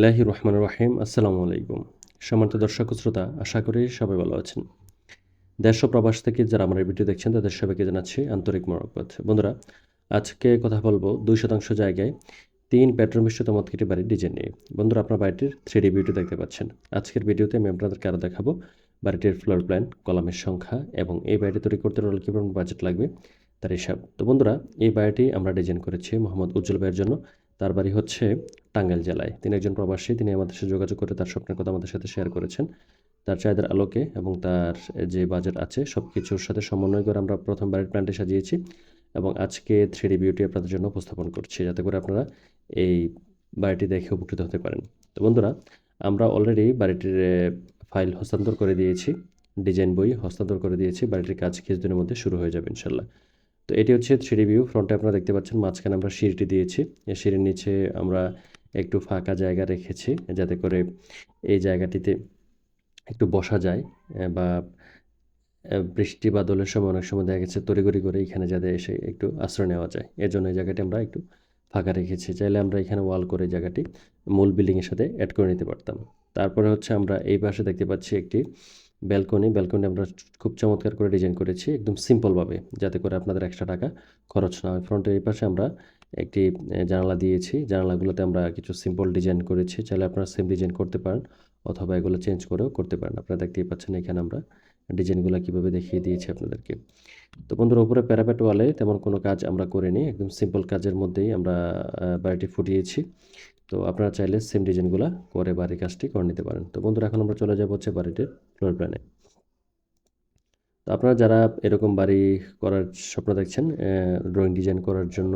ইলাহি রহমান রাহিম, আসসালামু আলাইকুম। সম্মানিত দর্শক শ্রোতা, আশা করি সবাই ভালো আছেন। দেশ ও প্রবাস থেকে যারা আমার এই ভিডিও দেখছেন, তাদের সবাইকে জানাচ্ছি আন্তরিক মরকবাদ বন্ধুরা, আজকে কথা বলব দুই শতাংশ জায়গায় তিন বেডরুম বিশিষ্ট মতকিটি বাড়ির ডিজাইন নিয়ে। বন্ধুরা, আপনার বাড়িটির থ্রি ডি ভিডিও দেখতে পাচ্ছেন। আজকের ভিডিওতে আমি আপনাদেরকে আরও দেখাবো বাড়িটির ফ্লোর প্ল্যান, কলামের সংখ্যা এবং এই বাড়িটি তৈরি করতে হলে কী পরিমাণ বাজেট লাগবে তার হিসাব। তো বন্ধুরা, এই বাড়িটি আমরা ডিজাইন করেছি মোহাম্মদ উজ্জ্বল ভাইয়ের জন্য। তার বাড়ি হচ্ছে টাঙ্গাইল জেলায়। তিনি একজন প্রবাসী, তিনি আমাদের সাথে যোগাযোগ করে তার স্বপ্নের কথা আমাদের সাথে শেয়ার করেছেন। তার চাহিদার আলোকে এবং তার যে বাজেট আছে সব কিছুর সাথে সমন্বয় করে আমরা প্রথম বাড়ির প্ল্যানটি সাজিয়েছি এবং আজকে থ্রি বিউটি আপনাদের জন্য উপস্থাপন করছি, যাতে করে আপনারা এই বাড়িটি দেখে উপকৃত হতে পারেন। তো বন্ধুরা, আমরা অলরেডি বাড়িটির ফাইল হস্তান্তর করে দিয়েছি ডিজাইন বই হস্তান্তর করে দিয়েছি, বাড়িটির কাজ কিছুদিনের মধ্যে শুরু হয়ে যাবে ইনশাল্লাহ। তো এটি হচ্ছে থ্রি ভিউ ফ্রন্টে আপনারা দেখতে পাচ্ছেন, মাঝখানে আমরা সিঁড়িটি দিয়েছি। এই সিঁড়ির নিচে আমরা একটু ফাঁকা জায়গা রেখেছি যাতে করে এই জায়গাটিতে একটু বসা যায় বা বৃষ্টি বাদলের সময় অনেক সময় দেখা গেছে তড়িগড়ি করে এখানে যাতে এসে একটু আশ্রয় নেওয়া যায়। এর জন্য এই জায়গাটি আমরা একটু ফাঁকা রেখেছি। চাইলে আমরা এখানে ওয়াল করে জায়গাটি মূল বিল্ডিংয়ের সাথে অ্যাড করে নিতে পারতাম। তারপরে হচ্ছে আমরা এই পাশে দেখতে পাচ্ছি একটি ব্যালকনি। ব্যালকনি আমরা খুব চমৎকার করে ডিজাইন করেছি, একদম সিম্পলভাবে যাতে করে আপনাদের একশো টাকা খরচ না হয়। ফ্রন্টের এই পাশে আমরা একটি জানালা দিয়েছি। জানালাগুলোতে আমরা কিছু সিম্পল ডিজাইন করেছি। চাইলে আপনারা সেম ডিজাইন করতে পারেন অথবা এগুলো চেঞ্জ করেও করতে পারেন। আপনারা দেখতেই পাচ্ছেন এখানে আমরা ডিজাইনগুলো কীভাবে দেখিয়ে দিয়েছি আপনাদেরকে। তো বন্ধুরা, উপরে প্যারাপেট ওয়ালে তেমন কোনো কাজ আমরা করিনি। একদম সিম্পল কাজের মধ্যেই আমরা বাড়িটি ফুটিয়েছি। তো আপনারা চাইলে সেম ডিজাইনগুলো করে বাড়ির কাজটি করে নিতে পারেন। তো বন্ধুরা, এখন আমরা চলে যাব হচ্ছে বাড়িটির ফ্লোর প্ল্যানে তো আপনারা যারা এরকম বাড়ি করার স্বপ্ন দেখছেন ড্রয়িং ডিজাইন করার জন্য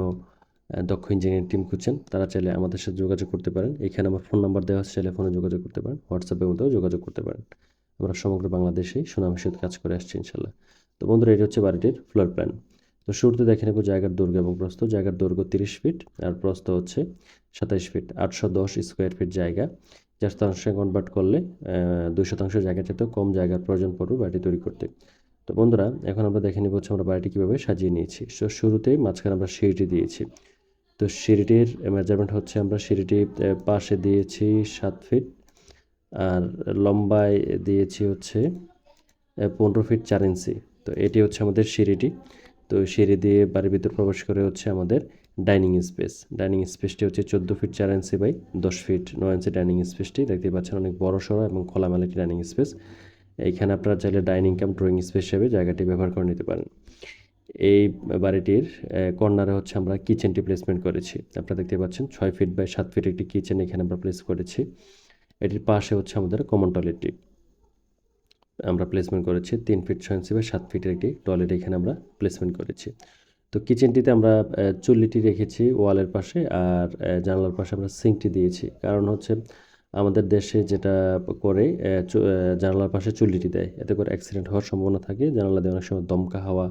দক্ষ ইঞ্জিনিয়ারিং টিম খুঁজছেন, তারা চাইলে আমাদের সাথে যোগাযোগ করতে পারেন। এখানে আমার ফোন নাম্বার দেওয়া আছে, চাইলে ফোনে যোগাযোগ করতে পারেন হোয়াটসঅ্যাপের মধ্যেও যোগাযোগ করতে পারেন। আমরা সমগ্র বাংলাদেশেই সুনামের সাথে কাজ করে আসছি ইনশাল্লাহ তো বন্ধুরা, এটা হচ্ছে বাড়িটির ফ্লোর প্ল্যান তো শুরুতে দেখে নেব জায়গার দৈর্ঘ্য এবং প্রস্থ। জায়গার দৈর্ঘ্য তিরিশ ফিট আর প্রস্থ হচ্ছে সাতাইশ ফিট আটশো দশ স্কোয়ার ফিট জায়গা, যার শতাংশে কনভার্ট করলে দুই শতাংশ জায়গা চাইতেও কম জায়গার প্রয়োজন পড়বে বাড়িটি তৈরি করতে। তো বন্ধুরা, এখন আমরা দেখে নিব হচ্ছে আমরা বাড়িটি কীভাবে সাজিয়ে নিয়েছি। সো শুরুতেই মাঝখানে আমরা সিঁড়িটি দিয়েছি। তো সিঁড়িটির মেজারমেন্ট হচ্ছে আমরা সিঁড়িটি পাশে দিয়েছি সাত ফিট আর লম্বায় দিয়েছি হচ্ছে পনেরো ফিট চার ইঞ্চি তো এটি হচ্ছে আমাদের সিঁড়িটি। তো সিঁড়ি দিয়ে বাড়ির ভিতর প্রবেশ করে হচ্ছে আমাদের ডাইনিং স্পেস ডাইনিং স্পেসটি হচ্ছে চোদ্দ ফিট চার ইঞ্চি বাই দশ ফিট নয় ইঞ্চি ডাইনিং স্পেসটি দেখতে পাচ্ছেন অনেক বড় সড়ো এবং খোলামেলা একটি ডাইনিং স্পেস এইখানে আপনারা চাইলে ডাইনিং কাম ড্রয়িং স্পেস হিসেবে জায়গাটি ব্যবহার করে নিতে পারেন। এই বাড়িটির কর্নারে হচ্ছে আমরা কিচেনটি প্লেসমেন্ট করেছি। আপনারা দেখতে পাচ্ছেন ছয় ফিট বাই সাত ফিট একটি কিচেন এখানে আমরা প্লেস করেছি। এটির পাশে হচ্ছে আমাদের কমন টয়লেটটি আমরা প্লেসমেন্ট করেছি তিন ফিট ছয় ইঞ্চি বা সাত ফিটের একটি টয়লেট এখানে আমরা প্লেসমেন্ট করেছি। তো কিচেনটিতে আমরা চুল্লিটি রেখেছি ওয়ালের পাশে আর জানালার পাশে আমরা সিঙ্কটি দিয়েছি। কারণ হচ্ছে আমাদের দেশে যেটা করে জানালার পাশে চুল্লিটি দেয়। এতে করে অ্যাক্সিডেন্ট হওয়ার সম্ভাবনা থাকে। জানালা দিয়ে অনেক সময় দমকা হাওয়া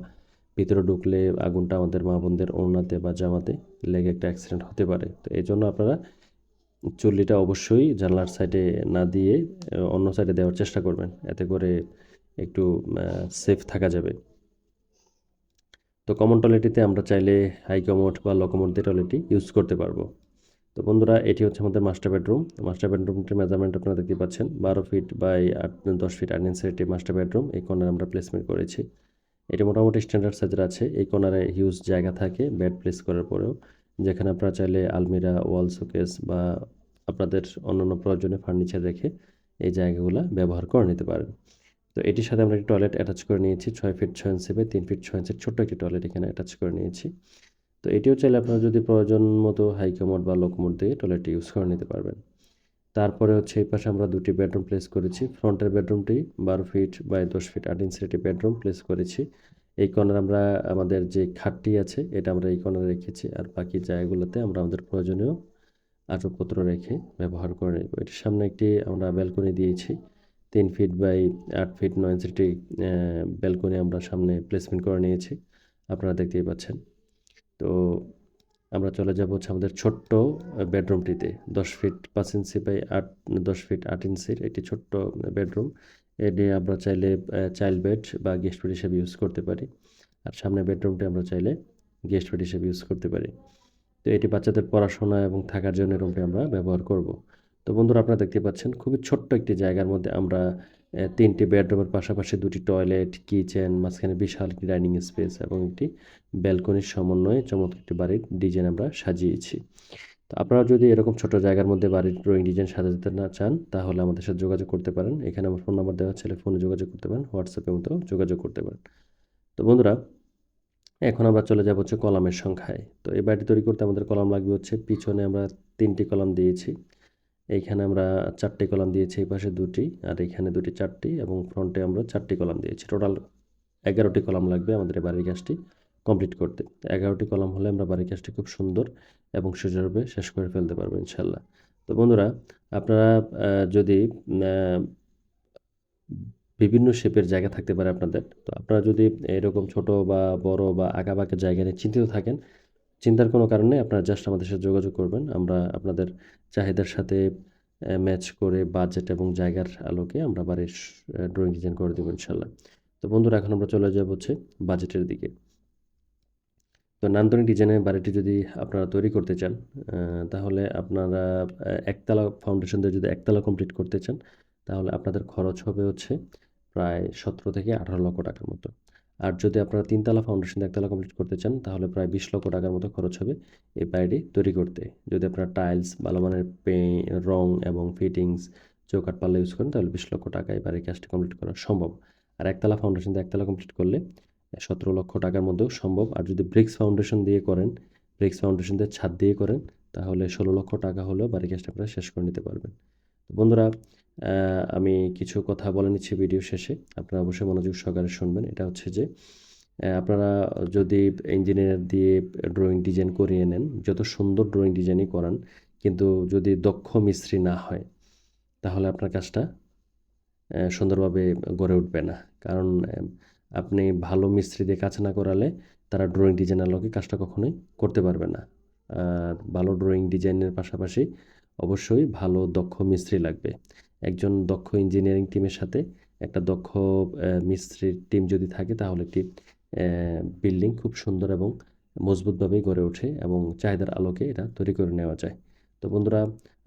ভিতরে ঢুকলে আগুনটা আমাদের মা বোনদের ওড়নাতে বা জামাতে লেগে একটা অ্যাক্সিডেন্ট হতে পারে। তো এই জন্য আপনারা চুল্লিটা অবশ্যই জানলার সাইডে না দিয়ে অন্য সাইডে দেওয়ার চেষ্টা করবেন। এতে করে একটু সেফ থাকা যাবে। তো কমন টয়লেটটিতে আমরা চাইলে হাই কমোড বা লকোমোড দিয়ে ইউজ করতে পারব। তো বন্ধুরা, এটি হচ্ছে আমাদের মাস্টার বেডরুম মাস্টার বেডরুমটির মেজারমেন্ট আপনারা দেখতে পাচ্ছেন। বারো ফিট বাই আট, দশ ফিট আট ইঞ্চের একটি মাস্টার বেডরুম এই কর্নারে আমরা প্লেসমেন্ট করেছি। এটি মোটামুটি স্ট্যান্ডার্ড সাইজের আছে। এই কর্নারে হিউজ জায়গা থাকে বেড প্লেস করার পরেও। যেখানে আপনারা চাইলে আলমিরা ওয়াল শোকেস বা আপনাদের অন্যান্য প্রয়োজনে ফার্নিচার রেখে এই জায়গাগুলো ব্যবহার করে নিতে পারেন। তো এটির সাথে আমরা একটি টয়লেট অ্যাটাচ করে নিয়েছি, ছয় ফিট ছয় ইঞ্চি বাই তিন ফিট ছয় ইঞ্চির ছোট্ট একটি টয়লেট এখানে অ্যাটাচ করে নিয়েছি। তো এটিও চাইলে আপনারা যদি প্রয়োজন মতো হাই কমোড বা লোকমোড দিয়ে টয়লেটটি ইউজ করে নিতে পারবেন। তারপরে হচ্ছে এই পাশে আমরা দুটি বেডরুম প্লেস করেছি। ফ্রন্টের বেডরুমটি বারো ফিট বাই দশ ফিট আট ইঞ্চির একটি বেডরুম প্লেস করেছি। এই কর্নার আমরা আমাদের যে খাটটি আছে, এটা আমরা এই কর্নারে রেখেছি আর বাকি জায়গাগুলোতে আমরা আমাদের প্রয়োজনীয় আসবাবপত্র রেখে ব্যবহার করে নেব। এটির সামনে একটি আমরা ব্যালকনি দিয়েছি। তিন ফিট বাই আট ফিট নয় ইঞ্চিটি ব্যালকনি আমরা সামনে প্লেসমেন্ট করে নিয়েছি। আপনারা দেখতেই পাচ্ছেন। তো আমরা চলে যাব হচ্ছে আমাদের ছোট্ট বেডরুমটিতে। দশ ফিট পাঁচ ইঞ্চি বাই আট, দশ ফিট আট ইঞ্চির একটি ছোট্ট বেডরুম। এ এটি আমরা চাইলে চাইল্ড বেড বা গেস্ট বেড হিসেবে ইউজ করতে পারি। আর সামনে বেডরুমটি আমরা চাইলে গেস্ট বেড হিসেবে ইউজ করতে পারি। তো এটি বাচ্চাদের পড়াশোনা এবং থাকার জন্য রুমটি আমরা ব্যবহার করব। তো বন্ধুরা আপনারা দেখতে পাচ্ছেন, খুবই ছোট্ট একটি জায়গার মধ্যে আমরা তিনটি বেডরুমের পাশাপাশি দুটি টয়লেট, কিচেন, মাঝখানে বিশাল একটি ডাইনিং স্পেস এবং একটি ব্যালকনির সমন্বয়ে চমৎকার একটি বাড়ির ডিজাইন আমরা সাজিয়েছি। তো আপনারা যদি এরকম ছোট জায়গার মধ্যে বাড়ির ড্রয়িং ডিজাইন সাজাতে না চান, তাহলে আমাদের সাথে যোগাযোগ করতে পারেন। এখানে আমার ফোন নাম্বার দেওয়া ছেলে ফোনে যোগাযোগ করতে পারেন হোয়াটসঅ্যাপের মতো যোগাযোগ করতে পারেন। তো বন্ধুরা, এখন আমরা চলে যাব হচ্ছে কলামের সংখ্যায়। তো এই বাড়িটি তৈরি করতে আমাদের কলাম লাগবে হচ্ছে, পিছনে আমরা তিনটি কলাম দিয়েছি। এইখানে আমরা চারটি কলাম দিয়েছি, এই পাশে দুটি, আর এখানে দুটি চারটি, এবং ফ্রন্টে আমরা চারটি কলাম দিয়েছি। টোটাল এগারোটি কলাম লাগবে আমাদের এই বাড়ির কাজটি কমপ্লিট করতে। এগারোটি কলাম হলে আমরা বাড়ির কাজটি খুব সুন্দর এবং সুচারুভাবে শেষ করে ফেলতে পারব ইনশাল্লাহ তো বন্ধুরা, আপনারা যদি বিভিন্ন শেপের জায়গা থাকতে পারে আপনাদের, তো আপনারা যদি এরকম ছোট বা বড় বা আঁকাবাঁকা জায়গা নিয়ে চিন্তিত থাকেন চিন্তার কোনো কারণে আপনারা জাস্ট আমাদের সাথে যোগাযোগ করবেন। আমরা আপনাদের চাহিদার সাথে ম্যাচ করে বাজেট এবং জায়গার আলোকে আমরা বাড়ির ড্রয়িং ডিজাইন করে দেবো ইনশাল্লাহ। তো বন্ধুরা, এখন আমরা চলে যাব হচ্ছে বাজেটের দিকে। তো নান্দনিক ডিজাইনের বাড়িটি যদি আপনারা তৈরি করতে চান তাহলে আপনারা একতলা ফাউন্ডেশন দিয়ে যদি একতলা কমপ্লিট করতে চান, তাহলে আপনাদের খরচ হবে হচ্ছে প্রায় সতেরো থেকে আঠারো লক্ষ টাকার মতো। আর যদি আপনারা তিনতলা ফাউন্ডেশন একতলা কমপ্লিট করতে চান, তাহলে প্রায় বিশ লক্ষ টাকার মতো খরচ হবে এই বাড়িটি তৈরি করতে। যদি আপনারা টাইলস ভালো মানের রং এবং ফিটিংস চৌকাট পাল্লা ইউজ করেন, তাহলে বিশ লক্ষ টাকা এই বাড়ির কাজটি কমপ্লিট করা সম্ভব। আর একতলা ফাউন্ডেশন দিয়ে একতলা কমপ্লিট করলে সতেরো লক্ষ টাকার মধ্যেও সম্ভব। আর যদি ব্রিক্স ফাউন্ডেশন দিয়ে করেন ব্রিক্স ফাউন্ডেশন দিয়ে ছাদ দিয়ে করেন, তাহলে ষোলো লক্ষ টাকা হলেও বাড়ি কাজটা আপনারা শেষ করে নিতে পারবেন। বন্ধুরা আমি কিছু কথা বলে নিচ্ছি ভিডিও শেষে। আপনারা অবশ্যই মনোযোগ সহকারে শুনবেন। এটা হচ্ছে যে আপনারা যদি ইঞ্জিনিয়ার দিয়ে ড্রয়িং ডিজাইন করিয়ে নেন, যত সুন্দর ড্রয়িং ডিজাইনই করান, কিন্তু যদি দক্ষ মিস্ত্রি না হয়, তাহলে আপনার কাজটা সুন্দরভাবে গড়ে উঠবে না। কারণ আপনি ভালো মিস্ত্রি দিয়ে কাজ না করালে তারা ড্রয়িং ডিজাইনার লোকে কাজটা কখনোই করতে পারবে না। আর ভালো ড্রয়িং ডিজাইনের পাশাপাশি অবশ্যই ভালো, দক্ষ মিস্ত্রি লাগবে। একজন দক্ষ ইঞ্জিনিয়ারিং টিমের সাথে একটা দক্ষ মিস্ত্রির টিম যদি থাকে, তাহলে একটি বিল্ডিং খুব সুন্দর এবং মজবুতভাবেই গড়ে ওঠে এবং চাহিদার আলোকে এটা তৈরি করে নেওয়া যায়। তো বন্ধুরা,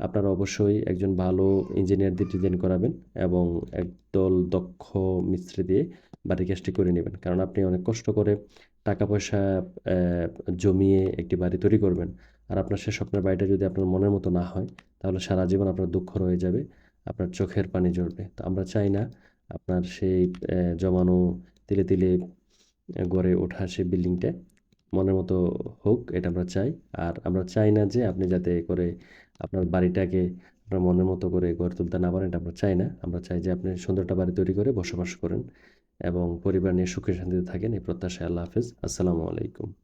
আপনারা অবশ্যই একজন ভালো ইঞ্জিনিয়ার দিয়ে ডিজাইন করাবেন এবং একদল দক্ষ মিস্ত্রি দিয়ে বাড়ির কাজটি করে নেবেন। কারণ আপনি অনেক কষ্ট করে টাকা পয়সা জমিয়ে একটি বাড়ি তৈরি করবেন। আর আপনার সে স্বপ্নের বাড়িটা যদি আপনার মনের মতো না হয়, তাহলে সারা জীবন আপনার দুঃখ রয়ে যাবে, আপনার চোখের পানি ঝরবে। তো আমরা চাই না আপনার সেই জমানো, তিলে তিলে গড়ে ওঠা সেই বিল্ডিংটা মনের মতো হোক, এটা আমরা চাই। আর আমরা চাই না যে আপনি যাতে করে আপনার বাড়িটাকে আপনার মনের মতো করে গড়ে তুলতে না পারেন, এটা আমরা চাই না। আমরা চাই যে আপনি সুন্দরটা বাড়ি তৈরি করে বসবাস করেন এবং পরিবার নিয়ে সুখে শান্তিতে থাকেন। এই প্রত্যাশায় আল্লাহ হাফেজ। আসসালামু আলাইকুম।